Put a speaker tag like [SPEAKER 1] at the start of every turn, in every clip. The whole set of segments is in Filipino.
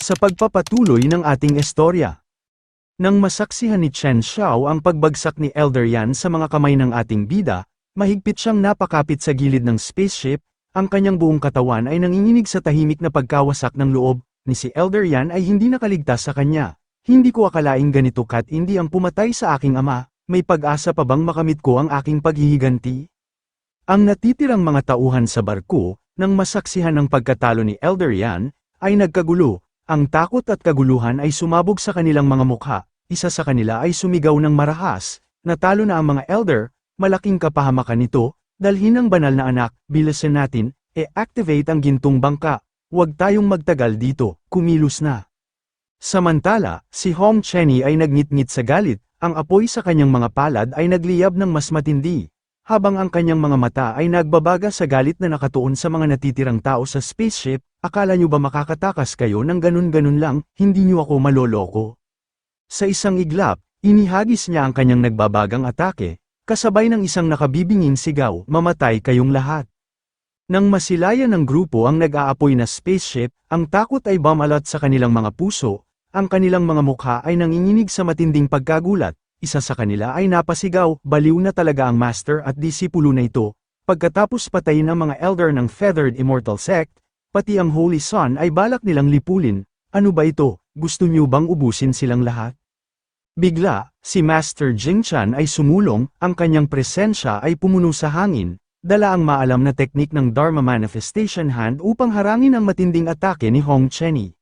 [SPEAKER 1] Sa pagpapatuloy ng ating istorya. Nang masaksihan ni Chen Xiao ang pagbagsak ni Elder Yan sa mga kamay ng ating bida, mahigpit siyang napakapit sa gilid ng spaceship, ang kanyang buong katawan ay nanginginig sa tahimik na pagkawasak ng loob, ni si Elder Yan ay hindi nakaligtas sa kanya. Hindi ko akalaing ganito kat hindi ang pumatay sa aking ama, may pag-asa pa bang makamit ko ang aking paghihiganti? Ang natitirang mga tauhan sa barko, nang masaksihan ang pagkatalo ni Elder Yan, ay nagkagulo, ang takot at kaguluhan ay sumabog sa kanilang mga mukha, isa sa kanila ay sumigaw ng marahas, natalo na ang mga Elder, malaking kapahamakan nito, dalhin ang banal na anak, bilisan natin, e-activate ang gintong bangka, huwag tayong magtagal dito, kumilos na. Samantala, si Hong Chenny ay nagngit-ngit sa galit, ang apoy sa kanyang mga palad ay nagliyab ng mas matindi, habang ang kanyang mga mata ay nagbabaga sa galit na nakatuon sa mga natitirang tao sa spaceship, akala nyo ba makakatakas kayo ng ganun-ganun lang, hindi nyo ako maloloko. Sa isang iglap, inihagis niya ang kanyang nagbabagang atake, kasabay ng isang nakabibinging sigaw, mamatay kayong lahat. Nang masilayan ng grupo ang nag-aapoy na spaceship, ang takot ay bumalat sa kanilang mga puso, ang kanilang mga mukha ay nanginginig sa matinding pagkagulat, isa sa kanila ay napasigaw, baliw na talaga ang master at disipulo na ito, pagkatapos patayin ang mga elder ng Feathered Immortal Sect, pati ang Holy Son ay balak nilang lipulin, ano ba ito, gusto niyo bang ubusin silang lahat? Bigla, si Master Jing Chan ay sumulong, ang kanyang presensya ay pumuno sa hangin, dala ang maalam na teknik ng Dharma Manifestation Hand upang harangin ang matinding atake ni Hong Chenny.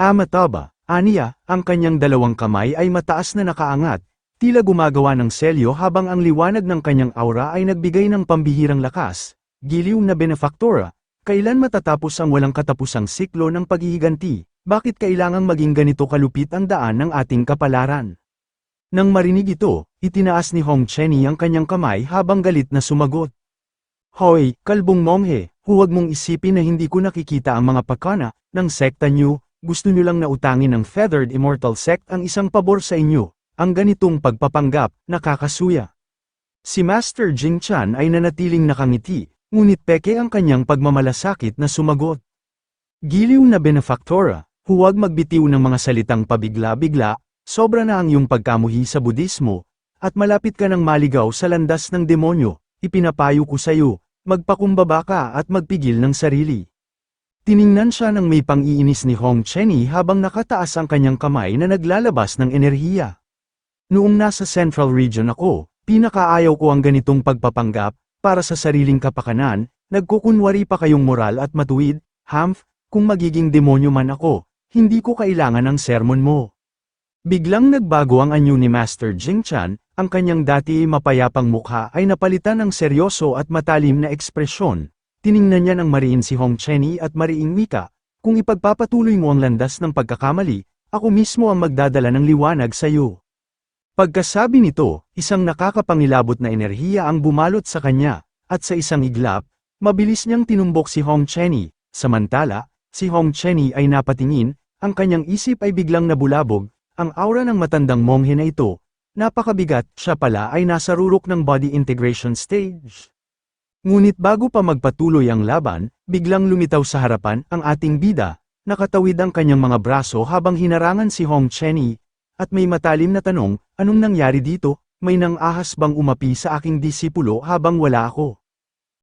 [SPEAKER 1] Amataba, aniya, ang kanyang dalawang kamay ay mataas na nakaangat, tila gumagawa ng selyo habang ang liwanag ng kanyang aura ay nagbigay ng pambihirang lakas, giliw na benefaktora, kailan matatapos ang walang katapusang siklo ng paghihiganti, bakit kailangang maging ganito kalupit ang daan ng ating kapalaran? Nang marinig ito, itinaas ni Hong Chenny ang kanyang kamay habang galit na sumagot. Hoy, kalbong monghe, huwag mong isipin na hindi ko nakikita ang mga pakana ng sekta niyo, gusto niyo lang na utangin ng Feathered Immortal Sect ang isang pabor sa inyo, ang ganitong pagpapanggap, nakakasuya. Si Master Jing Chan ay nanatiling nakangiti, ngunit peke ang kanyang pagmamalasakit na sumagot. Giliw na benefaktora, huwag magbitiw ng mga salitang pabigla-bigla, sobra na ang iyong pagkamuhi sa budismo, at malapit ka ng maligaw sa landas ng demonyo, ipinapayo ko sa iyo, magpakumbaba ka at magpigil ng sarili. Tiningnan siya ng may pang-iinis ni Hong Chenny habang nakataas ang kanyang kamay na naglalabas ng enerhiya. Noong nasa Central Region ako, pinakaayaw ko ang ganitong pagpapanggap, para sa sariling kapakanan, nagkukunwari pa kayong moral at matuwid, Humph, kung magiging demonyo man ako, hindi ko kailangan ng sermon mo. Biglang nagbago ang anyo ni Master Jing Chan, ang kanyang dati mapayapang mukha ay napalitan ng seryoso at matalim na ekspresyon. Tiningnan niya ng mariin si Hong Chenny at mariing Mika, kung ipagpapatuloy mo ang landas ng pagkakamali, ako mismo ang magdadala ng liwanag sa iyo. Pagkasabi nito, isang nakakapangilabot na enerhiya ang bumalot sa kanya, at sa isang iglap, mabilis niyang tinumbok si Hong Chenny, samantala, si Hong Chenny ay napatingin, ang kanyang isip ay biglang nabulabog, ang aura ng matandang monghe na ito, napakabigat, siya pala ay nasa rurok ng body integration stage. Ngunit bago pa magpatuloy ang laban, biglang lumitaw sa harapan ang ating bida, nakatawid ang kanyang mga braso habang hinarangan si Hong Chenny, at may matalim na tanong, anong nangyari dito, may nang ahas bang umapi sa aking disipulo habang wala ako?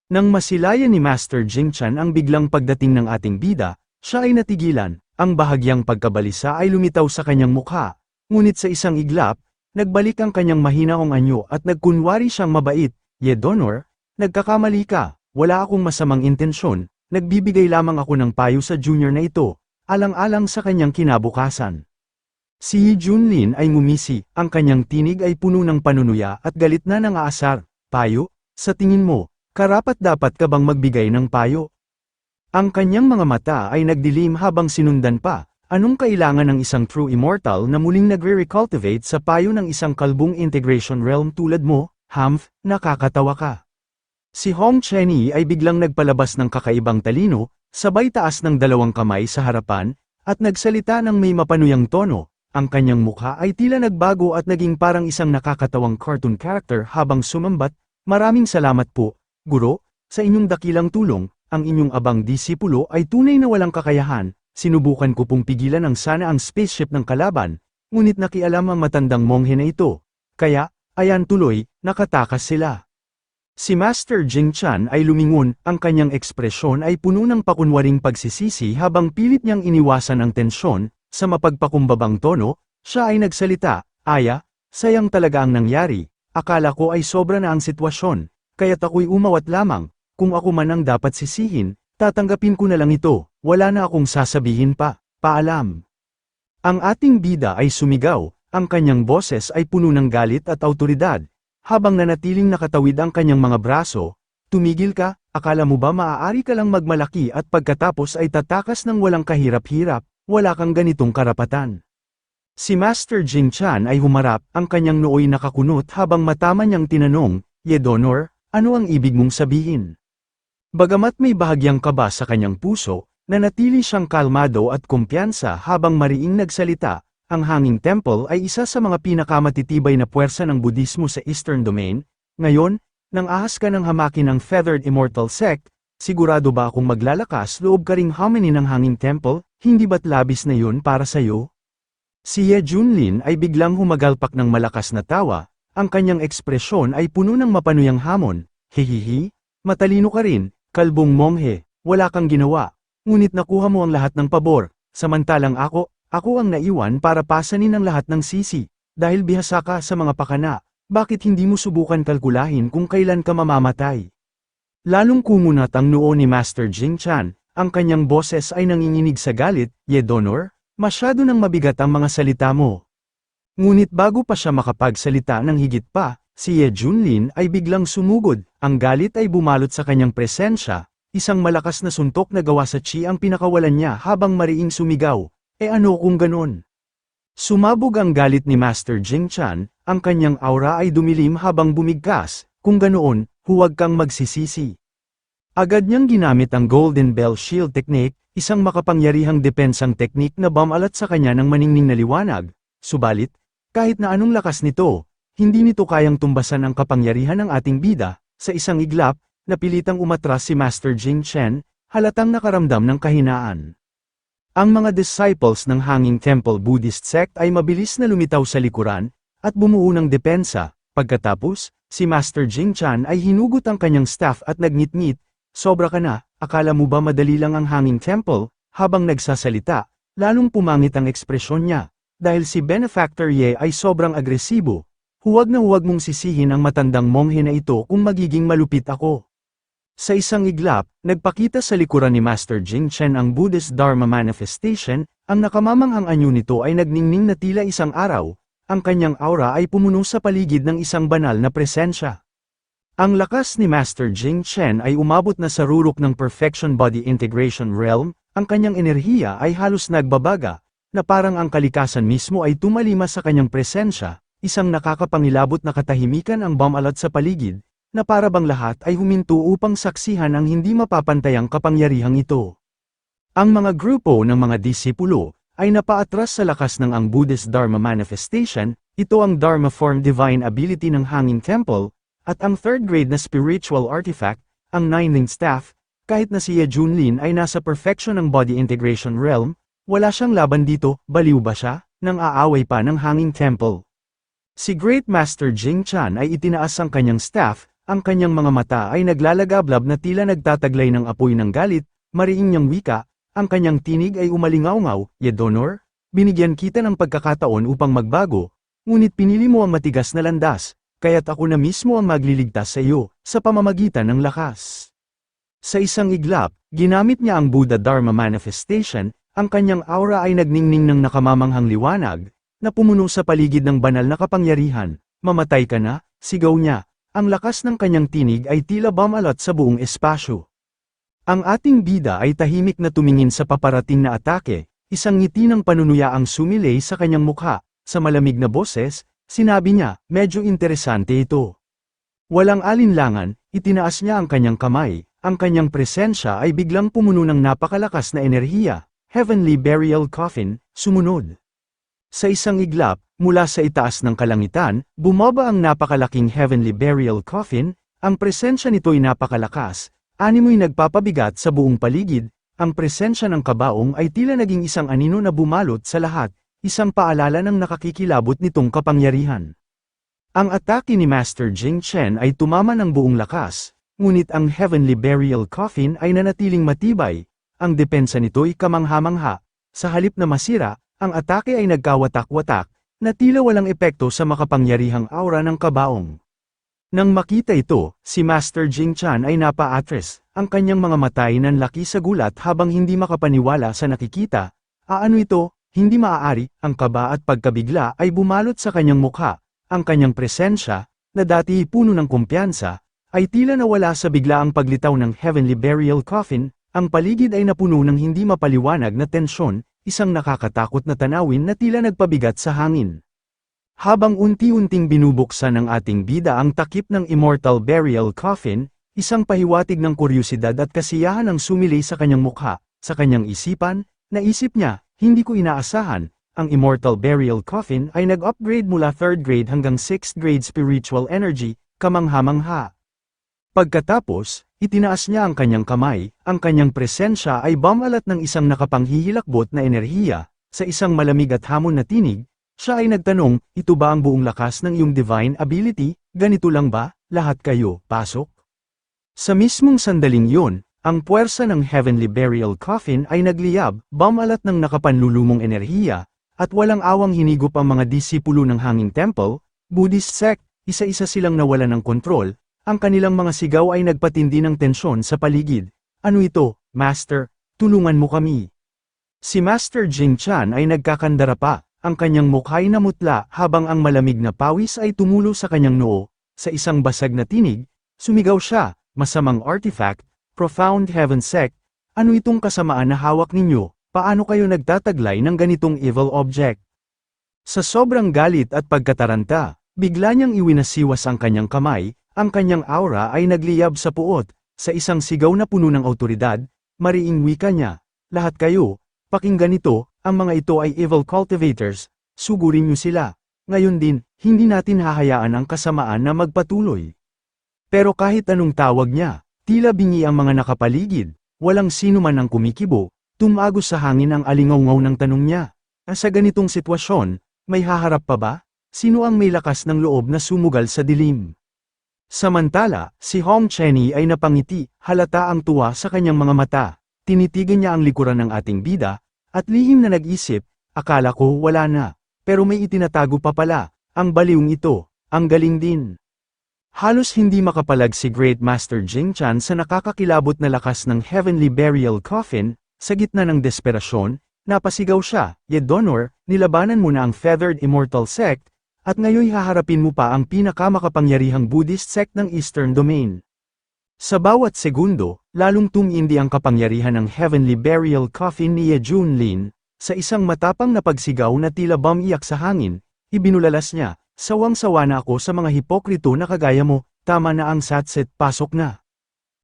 [SPEAKER 1] Nang masilayan ni Master Jing Chan ang biglang pagdating ng ating bida, siya ay natigilan, ang bahagyang pagkabalisa ay lumitaw sa kanyang mukha, ngunit sa isang iglap, nagbalik ang kanyang mahinahong anyo at nagkunwari siyang mabait, ye donor, nagkakamali ka, wala akong masamang intensyon, nagbibigay lamang ako ng payo sa junior na ito, alang-alang sa kanyang kinabukasan. Si Yi Junlin ay ngumisi, ang kanyang tinig ay puno ng panunuya at galit na ng aasar. Payo? Sa tingin mo, karapat dapat ka bang magbigay ng payo? Ang kanyang mga mata ay nagdilim habang sinundan pa, anong kailangan ng isang true immortal na muling nagre-recultivate sa payo ng isang kalbong integration realm tulad mo, Humph, nakakatawa ka. Si Hong Chenny ay biglang nagpalabas ng kakaibang talino, sabay taas ng dalawang kamay sa harapan, at nagsalita ng may mapanuyang tono, ang kanyang mukha ay tila nagbago at naging parang isang nakakatawang cartoon character habang sumambat, maraming salamat po, guro, sa inyong dakilang tulong, ang inyong abang disipulo ay tunay na walang kakayahan, sinubukan ko pong pigilan ang sana ang spaceship ng kalaban, ngunit nakialam ang matandang monghe na ito. Kaya, ayan tuloy, nakatakas sila. Si Master Jing Chan ay lumingon, ang kanyang ekspresyon ay puno ng pakunwaring pagsisisi habang pilit niyang iniwasan ang tensyon, sa mapagpakumbabang tono, siya ay nagsalita, Aya, sayang talaga ang nangyari, akala ko ay sobra na ang sitwasyon, kaya't ako'y umawat lamang, kung ako man ang dapat sisihin, tatanggapin ko na lang ito, wala na akong sasabihin pa, paalam. Ang ating bida ay sumigaw, ang kanyang boses ay puno ng galit at autoridad, habang nanatiling nakatawid ang kanyang mga braso, tumigil ka, akala mo ba maaari ka lang magmalaki at pagkatapos ay tatakas ng walang kahirap-hirap, wala kang ganitong karapatan. Si Master Jing Chan ay humarap, ang kanyang nooy nakakunot habang matama niyang tinanong, Yedonor, ano ang ibig mong sabihin? Bagamat may bahagyang kaba sa kanyang puso, nanatili siyang kalmado at kumpiyansa habang mariing nagsalita, ang Hanging Temple ay isa sa mga pinakamatitibay na puwersa ng Budismo sa Eastern Domain, ngayon, nang ahas ka ng hamakin ng Feathered Immortal Sect, sigurado ba akong maglalakas loob ka ring hominin ng Hanging Temple, hindi ba't labis na yun para sa'yo? Si Ye Junlin ay biglang humagalpak ng malakas na tawa, ang kanyang ekspresyon ay puno ng mapanuyang hamon, hihihi, matalino ka rin, kalbong monghe, wala kang ginawa, ngunit nakuha mo ang lahat ng pabor, samantalang ako, ako ang naiwan para pasanin ang lahat ng sisi, dahil bihasa ka sa mga pakana, bakit hindi mo subukan kalkulahin kung kailan ka mamamatay? Lalong kumunat ang noo ni Master Jing Chan, ang kanyang boses ay nanginginig sa galit, Ye Donor, masyado nang mabigat ang mga salita mo. Ngunit bago pa siya makapagsalita ng higit pa, si Ye Junlin ay biglang sumugod, ang galit ay bumalot sa kanyang presensya, isang malakas na suntok na gawa sa chi ang pinakawalan niya habang mariing sumigaw, e ano kung ganon? Sumabog ang galit ni Master Jing Chan, ang kanyang aura ay dumilim habang bumigkas, kung ganoon, huwag kang magsisisi. Agad niyang ginamit ang Golden Bell Shield Technique, isang makapangyarihang depensang teknik na bamalat sa kanya ng maningning na liwanag, subalit, kahit na anong lakas nito, hindi nito kayang tumbasan ang kapangyarihan ng ating bida, sa isang iglap, napilitang umatras si Master Jing Chen, halatang nakaramdam ng kahinaan. Ang mga disciples ng Hanging Temple Buddhist Sect ay mabilis na lumitaw sa likuran, at bumuo ng depensa, pagkatapos, si Master Jing Chan ay hinugot ang kanyang staff at nagnitngit, sobra ka na, akala mo ba madali lang ang Hanging Temple, habang nagsasalita, lalong pumangit ang ekspresyon niya, dahil si Benefactor Ye ay sobrang agresibo, huwag na huwag mong sisihin ang matandang monghe na ito kung magiging malupit ako. Sa isang iglap, nagpakita sa likuran ni Master Jing Chen ang Buddhist Dharma Manifestation, ang nakamamanghang anyo nito ay nagningning na tila isang araw, ang kanyang aura ay pumuno sa paligid ng isang banal na presensya. Ang lakas ni Master Jing Chen ay umabot na sa rurok ng Perfection Body Integration Realm, ang kanyang enerhiya ay halos nagbabaga, na parang ang kalikasan mismo ay tumalima sa kanyang presensya, isang nakakapangilabot na katahimikan ang bamalat sa paligid, na para bang lahat ay huminto upang saksihan ang hindi mapapantayang kapangyarihang ito. Ang mga grupo ng mga disipulo ay napaatras sa lakas ng ang Buddhist Dharma Manifestation, ito ang Dharma Form Divine Ability ng Hanging Temple, at ang third grade na spiritual artifact, ang Nine-Link Staff, kahit na si Ye Junlin ay nasa perfection ng body integration realm, wala siyang laban dito, baliw ba siya, nang aaway pa ng Hanging Temple. Si Great Master Jing Chan ay itinaas ang kanyang staff, ang kanyang mga mata ay naglalagablab na tila nagtataglay ng apoy ng galit, mariing niyang wika, ang kanyang tinig ay umalingaw-ngaw, Yedonor, binigyan kita ng pagkakataon upang magbago, ngunit pinili mo ang matigas na landas, kaya't ako na mismo ang magliligtas sa iyo, sa pamamagitan ng lakas. Sa isang iglap, ginamit niya ang Buddha Dharma Manifestation, ang kanyang aura ay nagningning ng nakamamanghang liwanag, na pumuno sa paligid ng banal na kapangyarihan, mamatay ka na, sigaw niya, ang lakas ng kanyang tinig ay tila bamalat sa buong espasyo. Ang ating bida ay tahimik na tumingin sa paparating na atake, isang ngiti ng panunuya ang sumilay sa kanyang mukha, sa malamig na boses, sinabi niya, medyo interesante ito. Walang alinlangan, itinaas niya ang kanyang kamay, ang kanyang presensya ay biglang pumuno ng napakalakas na enerhiya, Heavenly Burial Coffin, sumunod. Sa isang iglap, mula sa itaas ng kalangitan, bumaba ang napakalaking heavenly burial coffin, ang presensya nito'y napakalakas, animoy nagpapabigat sa buong paligid, ang presensya ng kabaong ay tila naging isang anino na bumalot sa lahat, isang paalala ng nakakikilabot nitong kapangyarihan. Ang atake ni Master Jing Chen ay tumama ng buong lakas, ngunit ang Heavenly Burial Coffin ay nanatiling matibay, ang depensa nito'y kamangha-mangha, sa halip na masira, ang atake ay nagkawatak-watak, na tila walang epekto sa makapangyarihang aura ng kabaong. Nang makita ito, si Master Jing Chan ay napa-atres, ang kanyang mga mata ay nanlaki sa gulat habang hindi makapaniwala sa nakikita. Aano ito, hindi maaari, ang kaba at pagkabigla ay bumalot sa kanyang mukha, ang kanyang presensya, na dati puno ng kumpiyansa, ay tila nawala sa biglaang paglitaw ng Heavenly Burial Coffin, ang paligid ay napuno ng hindi mapaliwanag na tensyon, isang nakakatakot na tanawin na tila nagpabigat sa hangin. Habang unti-unting binubuksan ng ating bida ang takip ng Immortal Burial Coffin, isang pahiwatig ng kuryosidad at kasiyahan ang sumili sa kanyang mukha, sa kanyang isipan, naisip niya, hindi ko inaasahan, ang Immortal Burial Coffin ay nag-upgrade mula 3rd grade hanggang 6th grade spiritual energy, kamangha-mangha. Pagkatapos, itinaas niya ang kanyang kamay, ang kanyang presensya ay bumalat ng isang nakapanghihilakbot na enerhiya, sa isang malamig at hamon na tinig, siya ay nagtanong, ito ba ang buong lakas ng iyong divine ability, ganito lang ba, lahat kayo, pasok? Sa mismong sandaling yun, ang puwersa ng Heavenly Burial Coffin ay nagliyab, bumalat ng nakapanlulumong enerhiya, at walang awang hinigop ang mga disipulo ng Hanging Temple, Buddhist sect, isa-isa silang nawala ng kontrol, ang kanilang mga sigaw ay nagpatindi ng tensyon sa paligid. Ano ito, Master? Tulungan mo kami. Si Master Jing Chan ay nagkakandara pa, ang kanyang mukha'y namutla habang ang malamig na pawis ay tumulo sa kanyang noo, sa isang basag na tinig, sumigaw siya, masamang artifact, profound heaven sect, ano itong kasamaan na hawak ninyo, paano kayo nagtataglay ng ganitong evil object? Sa sobrang galit at pagkataranta, bigla niyang iwinasiwas ang kanyang kamay, ang kanyang aura ay nagliyab sa puot, sa isang sigaw na puno ng autoridad, mariing wika niya, lahat kayo, pakinggan ito, ang mga ito ay evil cultivators, sugurin niyo sila. Ngayon din, hindi natin hahayaan ang kasamaan na magpatuloy. Pero kahit anong tawag niya, tila bingi ang mga nakapaligid, walang sino man ang kumikibo, tumagos sa hangin ang alingaw ng tanong niya. Sa ganitong sitwasyon, may haharap pa ba? Sino ang may lakas ng loob na sumugal sa dilim? Samantala, si Hong Chenny ay napangiti, halata ang tuwa sa kanyang mga mata. Tinitigan niya ang likuran ng ating bida, at lihim na nag-isip, akala ko wala na, pero may itinatago pa pala, ang baliwng ito, ang galing din. Halos hindi makapalag si Great Master Jing Chan sa nakakakilabot na lakas ng Heavenly Burial Coffin, sa gitna ng desperasyon, napasigaw siya, Yedonor, nilabanan mo na ang Feathered Immortal Sect, at ngayon haharapin mo pa ang pinakamakapangyarihang Buddhist sect ng Eastern Domain. Sa bawat segundo, lalong tumindi ang kapangyarihan ng Heavenly Burial Coffin ni Ye Junlin, sa isang matapang na pagsigaw na tila bumiyak sa hangin, ibinulalas niya, sawang-sawa na ako sa mga hipokrito na kagaya mo, tama na ang satset, pasok na.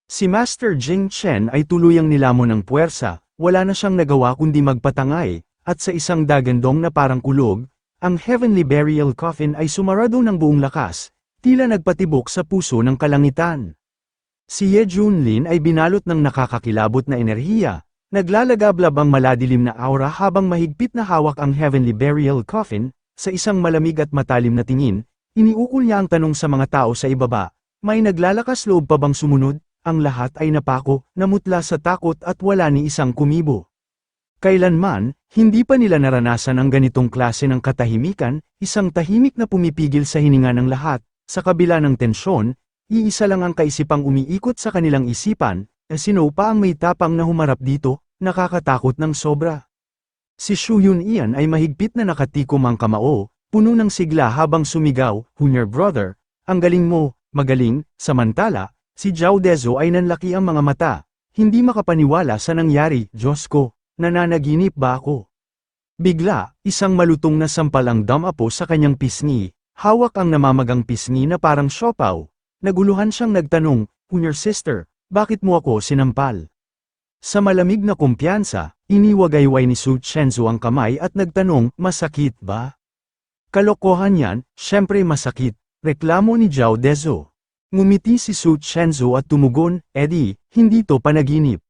[SPEAKER 1] Si Master Jing Chen ay tuluyang nilamon ng puwersa, wala na siyang nagawa kundi magpatangay, at sa isang dagandong na parang kulog, ang Heavenly Burial Coffin ay sumarado ng buong lakas, tila nagpatibok sa puso ng kalangitan. Si Ye Junlin ay binalot ng nakakakilabot na enerhiya, naglalagablab ang maladilim na aura habang mahigpit na hawak ang Heavenly Burial Coffin, sa isang malamig at matalim na tingin, iniukol niya ang tanong sa mga tao sa ibaba, may naglalakas loob pa bang sumunod, ang lahat ay napako, namutla sa takot at wala ni isang kumibo. Kailanman, hindi pa nila naranasan ang ganitong klase ng katahimikan, isang tahimik na pumipigil sa hininga ng lahat, sa kabila ng tensyon, iisa lang ang kaisipang umiikot sa kanilang isipan, e sino pa ang may tapang na humarap dito, nakakatakot ng sobra. Si Shu Yun Ian ay mahigpit na nakatikom ang kamao, puno ng sigla habang sumigaw, Hunyer brother, ang galing mo, magaling, samantala, si Zhao Dezo ay nanlaki ang mga mata, hindi makapaniwala sa nangyari, Diyos ko. Nananaginip ba ako? Bigla, isang malutong na sampal ang damapo sa kanyang pisngi, hawak ang namamagang pisngi na parang siopaw. Naguluhan siyang nagtanong, Your sister, bakit mo ako sinampal? Sa malamig na kumpiyansa, iniwagayway ni Su Chenzo ang kamay at nagtanong, masakit ba? Kalokohan yan, syempre masakit, reklamo ni Zhao Dezo. Ngumiti si Su Chenzo at tumugon, Eddie, hindi to panaginip.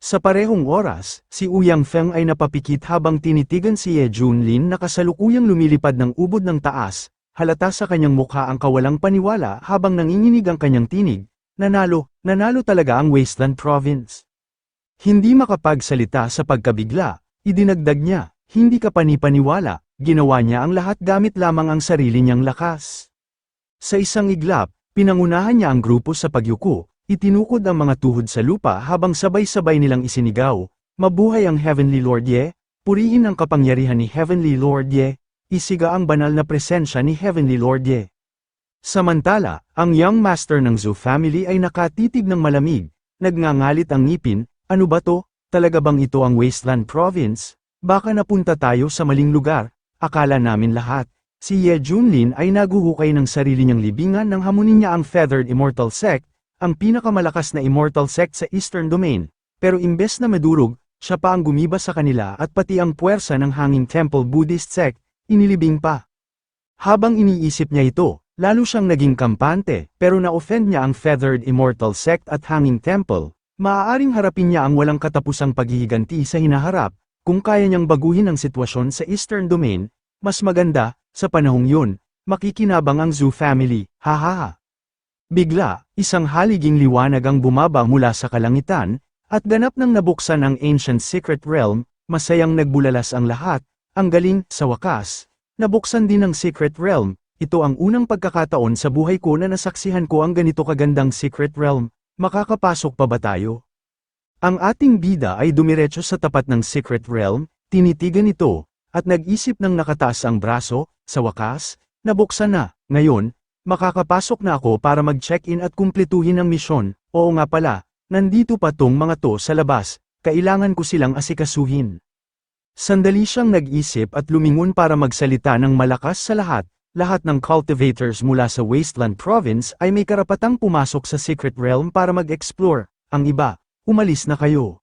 [SPEAKER 1] Sa parehong oras, si Uyang Feng ay napapikit habang tinitigan si Ye Junlin na kasalukuyang lumilipad ng ubod ng taas, halata sa kanyang mukha ang kawalang paniwala habang nanginginig ang kanyang tinig, nanalo, nanalo talaga ang Wasteland Province. Hindi makapagsalita sa pagkabigla, idinagdag niya, hindi ka panipaniwala, ginawa niya ang lahat gamit lamang ang sarili niyang lakas. Sa isang iglap, pinangunahan niya ang grupo sa pagyuko, itinukod ang mga tuhod sa lupa habang sabay-sabay nilang isinigaw, mabuhay ang Heavenly Lord Ye, purihin ang kapangyarihan ni Heavenly Lord Ye, isiga ang banal na presensya ni Heavenly Lord Ye. Samantala, ang young master ng Zoo family ay nakatitig ng malamig, nagngangalit ang ngipin, ano ba to, talaga bang ito ang Wasteland Province? Baka napunta tayo sa maling lugar, akala namin lahat. Si Ye Junlin ay naguhukay ng sarili niyang libingan nang hamunin niya ang Feathered Immortal Sect, ang pinakamalakas na immortal sect sa Eastern Domain, pero imbes na madurog, siya pa ang gumiba sa kanila at pati ang puwersa ng Hanging Temple Buddhist sect, inilibing pa. Habang iniisip niya ito, lalo siyang naging kampante, pero na-offend niya ang Feathered Immortal Sect at Hanging Temple. Maaaring harapin niya ang walang katapusang paghihiganti sa hinaharap, kung kaya niyang baguhin ang sitwasyon sa Eastern Domain, mas maganda, sa panahong yun, makikinabang ang Zoo family, hahaha. Bigla, isang haliging liwanag ang bumaba mula sa kalangitan, at ganap nang nabuksan ang Ancient Secret Realm, masayang nagbulalas ang lahat, ang galing, sa wakas. Nabuksan din ang Secret Realm, ito ang unang pagkakataon sa buhay ko na nasaksihan ko ang ganito kagandang Secret Realm, makakapasok pa ba tayo? Ang ating bida ay dumiretso sa tapat ng Secret Realm, tinitigan ito, at nag-isip ng nakataas ang braso, sa wakas, nabuksan na, ngayon, makakapasok na ako para mag-check-in at kumpletuhin ang misyon, oo nga pala, nandito pa tong mga to sa labas, kailangan ko silang asikasuhin. Sandali siyang nag-isip at lumingon para magsalita ng malakas sa lahat, lahat ng cultivators mula sa Wasteland Province ay may karapatang pumasok sa Secret Realm para mag-explore, ang iba, umalis na kayo.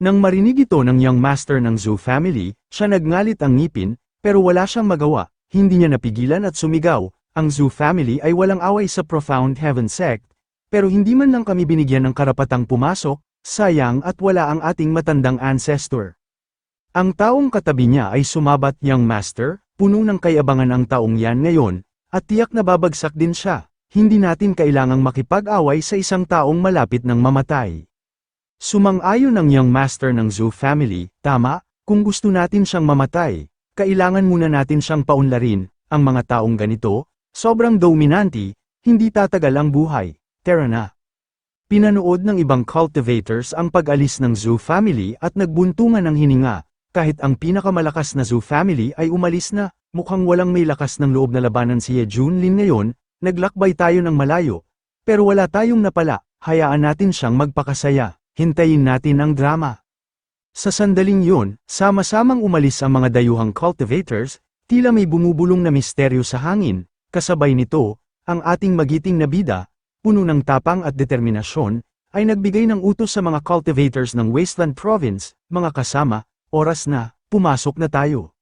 [SPEAKER 1] Nang marinig ito ng young master ng Zoo family, siya nagngalit ang ngipin, pero wala siyang magawa, hindi niya napigilan at sumigaw, ang Zoo family ay walang away sa Profound Heaven Sect, pero hindi man lang kami binigyan ng karapatang pumasok, sayang at wala ang ating matandang ancestor. Ang taong katabi niya ay sumabat young master, puno ng kayabangan ang taong yan ngayon, at tiyak na babagsak din siya, hindi natin kailangang makipag-away sa isang taong malapit ng mamatay. Sumang-ayon ang young master ng Zoo family, tama, kung gusto natin siyang mamatay, kailangan muna natin siyang paunlarin, ang mga taong ganito, sobrang dominanti, hindi tatagal ang buhay, tara na. Pinanood ng ibang cultivators ang pag-alis ng Zoo family at nagbuntungan ng hininga, kahit ang pinakamalakas na Zoo family ay umalis na, mukhang walang may lakas ng loob na labanan si Ye Junlin ngayon, naglakbay tayo ng malayo, pero wala tayong napala, hayaan natin siyang magpakasaya, hintayin natin ang drama. Sa sandaling yun, sama-samang umalis ang mga dayuhang cultivators, tila may bumubulong na misteryo sa hangin, kasabay nito, ang ating magiting na bida, puno ng tapang at determinasyon, ay nagbigay ng utos sa mga cultivators ng Wasteland Province, mga kasama, oras na, pumasok na tayo.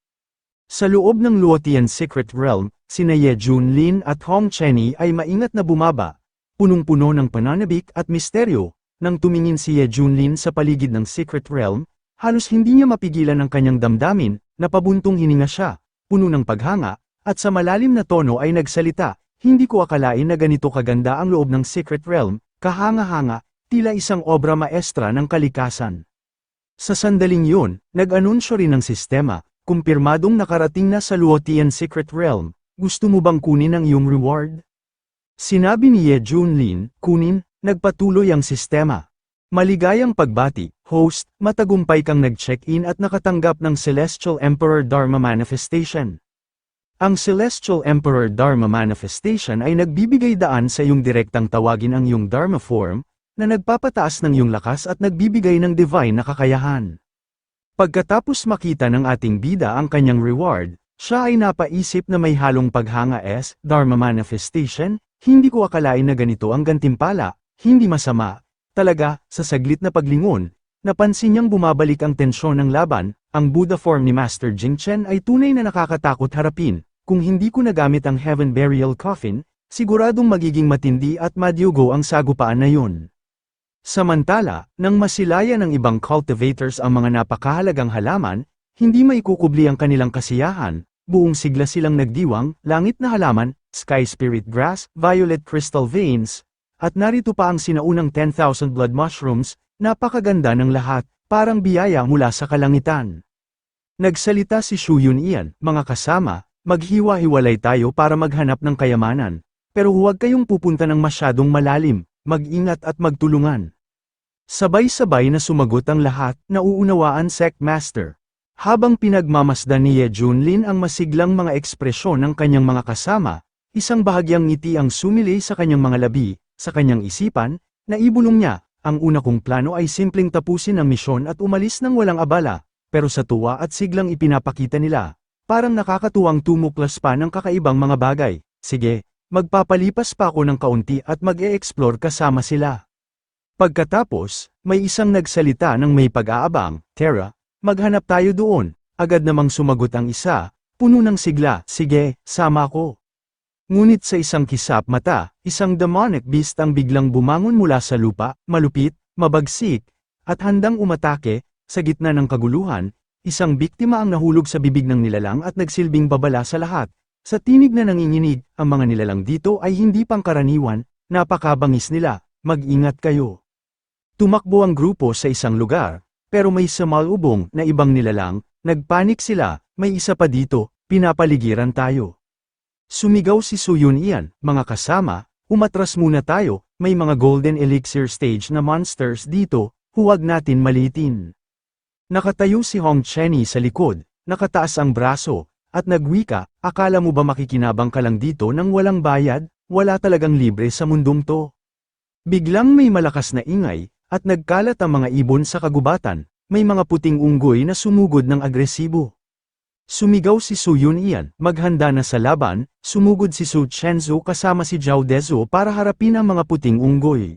[SPEAKER 1] Sa loob ng Luotian Secret Realm, sina Ye Junlin at Hong Chenny ay maingat na bumaba, punong-puno ng pananabik at misteryo, nang tumingin si Ye Junlin sa paligid ng Secret Realm, halos hindi niya mapigilan ang kanyang damdamin, napabuntong hininga siya, puno ng paghanga, at sa malalim na tono ay nagsalita, hindi ko akalain na ganito kaganda ang loob ng Secret Realm, kahanga-hanga, tila isang obra maestra ng kalikasan. Sa sandaling yun, nag-anunsyo rin ng sistema, kumpirmadong nakarating na sa Luotian Secret Realm, gusto mo bang kunin ang iyong reward? Sinabi ni Ye Junlin, kunin, nagpatuloy ang sistema. Maligayang pagbati, host, matagumpay kang nag-check-in at nakatanggap ng Celestial Emperor Dharma Manifestation. Ang Celestial Emperor Dharma Manifestation ay nagbibigay daan sa iyong direktang tawagin ang iyong Dharma form, na nagpapataas ng iyong lakas at nagbibigay ng divine na kakayahan. Pagkatapos makita ng ating bida ang kanyang reward, siya ay napaisip na may halong paghanga S, Dharma Manifestation, hindi ko akalain na ganito ang gantimpala, hindi masama, Talaga, sa saglit na paglingon, napansin niyang bumabalik ang tensyon ng laban, ang Buddha form ni Master Jingchen ay tunay na nakakatakot harapin, kung hindi ko nagamit ang Heaven Burial Coffin, siguradong magiging matindi at madyugo ang sagupaan na yun. Samantala, nang masilaya ng ibang cultivators ang mga napakahalagang halaman, hindi maikukubli ang kanilang kasiyahan, buong sigla silang nagdiwang, langit na halaman, sky spirit grass, violet crystal veins, at narito pa ang sinaunang 10,000 blood mushrooms, napakaganda ng lahat, parang biyaya mula sa kalangitan. Nagsalita si Shu Yun Ian, mga kasama, maghiwa-hiwalay tayo para maghanap ng kayamanan, pero huwag kayong pupunta ng masyadong malalim, mag-ingat at magtulungan. Sabay-sabay na sumagot ang lahat, nauunawaan Sect Master. Habang pinagmamasdan ni Ye Junlin ang masiglang mga ekspresyon ng kanyang mga kasama, isang bahagyang ngiti ang sumili sa kanyang mga labi, sa kanyang isipan, naibulong niya, ang una kong plano ay simpleng tapusin ang misyon at umalis ng walang abala, pero sa tuwa at siglang ipinapakita nila, parang nakakatuwang tumuklas pa ng kakaibang mga bagay, sige, magpapalipas pa ako ng kaunti at mag-e-explore kasama sila. Pagkatapos, may isang nagsalita ng may pag-aabang, Tara, maghanap tayo doon, agad namang sumagot ang isa, puno ng sigla, sige, sama ko. Ngunit sa isang kisap mata, isang demonic beast ang biglang bumangon mula sa lupa, malupit, mabagsik, at handang umatake, sa gitna ng kaguluhan, isang biktima ang nahulog sa bibig ng nilalang at nagsilbing babala sa lahat. Sa tinig na nanginginig, ang mga nilalang dito ay hindi pangkaraniwan, napakabangis nila, mag-ingat kayo. Tumakbo ang grupo sa isang lugar, pero may samalubong na ibang nilalang, nagpanik sila, may isa pa dito, pinapaligiran tayo. Sumigaw si Suyun Ian, mga kasama, umatras muna tayo, may mga golden elixir stage na monsters dito, huwag natin malitin. Nakatayo si Hong Chenny sa likod, nakataas ang braso, at nagwika, akala mo ba makikinabang ka lang dito nang walang bayad, wala talagang libre sa mundong to. Biglang may malakas na ingay, at nagkalat ang mga ibon sa kagubatan, may mga puting unggoy na sumugod ng agresibo. Sumigaw si Su Yun Ian, maghanda na sa laban, sumugod si Su Chenzu kasama si Zhao Dezo para harapin ang mga puting unggoy.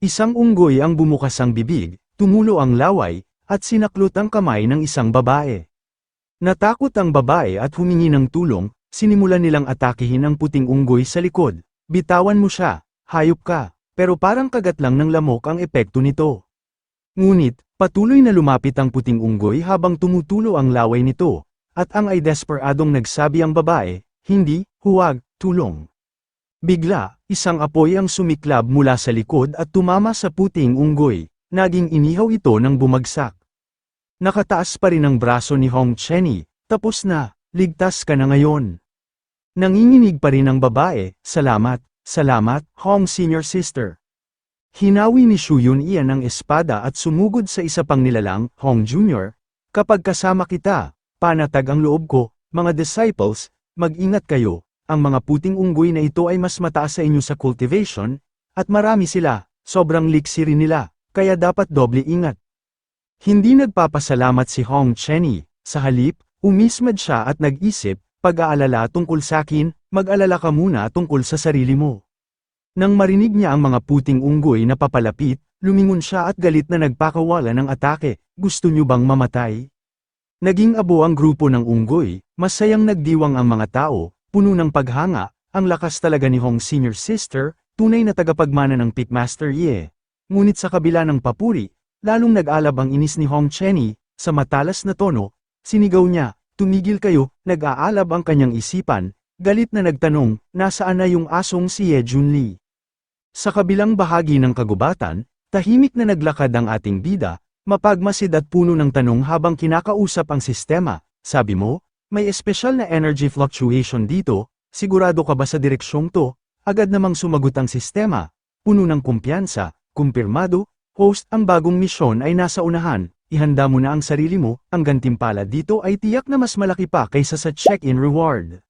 [SPEAKER 1] Isang unggoy ang bumukas ang bibig, tumulo ang laway, at sinaklot ang kamay ng isang babae. Natakot ang babae at humingi ng tulong, sinimulan nilang atakihin ang puting unggoy sa likod. Bitawan mo siya, hayop ka, pero parang kagat lang ng lamok ang epekto nito. Ngunit, patuloy na lumapit ang puting unggoy habang tumutulo ang laway nito, at ang ay desperadong nagsabi ang babae, hindi, huwag, tulong. Bigla, isang apoy ang sumiklab mula sa likod at tumama sa puting unggoy, naging inihaw ito ng bumagsak. Nakataas pa rin ang braso ni Hong Chenny, tapos na, ligtas ka na ngayon. Nanginginig pa rin ang babae, salamat, salamat, Hong Senior Sister. Hinawi ni Shu Yun Ian ang espada at sumugod sa isa pang nilalang, Hong Jr., kapag kasama kita, panatag ang loob ko, mga disciples, mag-ingat kayo, ang mga puting unggoy na ito ay mas mataas sa inyo sa cultivation, at marami sila, sobrang liksi rin nila, kaya dapat doble ingat. Hindi nagpapasalamat si Hong Chenny, sa halip, umismad siya at nag-isip, pag-aalala tungkol sa akin, mag-alala ka muna tungkol sa sarili mo. Nang marinig niya ang mga puting unggoy na papalapit, lumingon siya at galit na nagpakawala ng atake, gusto niyo bang mamatay? Naging abo ang grupo ng unggoy, masayang nagdiwang ang mga tao, puno ng paghanga, ang lakas talaga ni Hong Senior Sister, tunay na tagapagmana ng Pitmaster Ye. Ngunit sa kabila ng papuri, lalong nag-alab ang inis ni Hong Chenny, sa matalas na tono, sinigaw niya, tumigil kayo, nag-aalab ang kanyang isipan, galit na nagtanong, nasaan na yung asong si Ye Junli? Sa kabilang bahagi ng kagubatan, tahimik na naglakad ang ating bida, mapagmasid at puno ng tanong habang kinakausap ang sistema, sabi mo, may espesyal na energy fluctuation dito, sigurado ka ba sa direksyong to? Agad namang sumagot ang sistema, puno ng kumpiyansa, kumpirmado, host ang bagong misyon ay nasa unahan, ihanda mo na ang sarili mo, ang gantimpala dito ay tiyak na mas malaki pa kaysa sa check-in reward.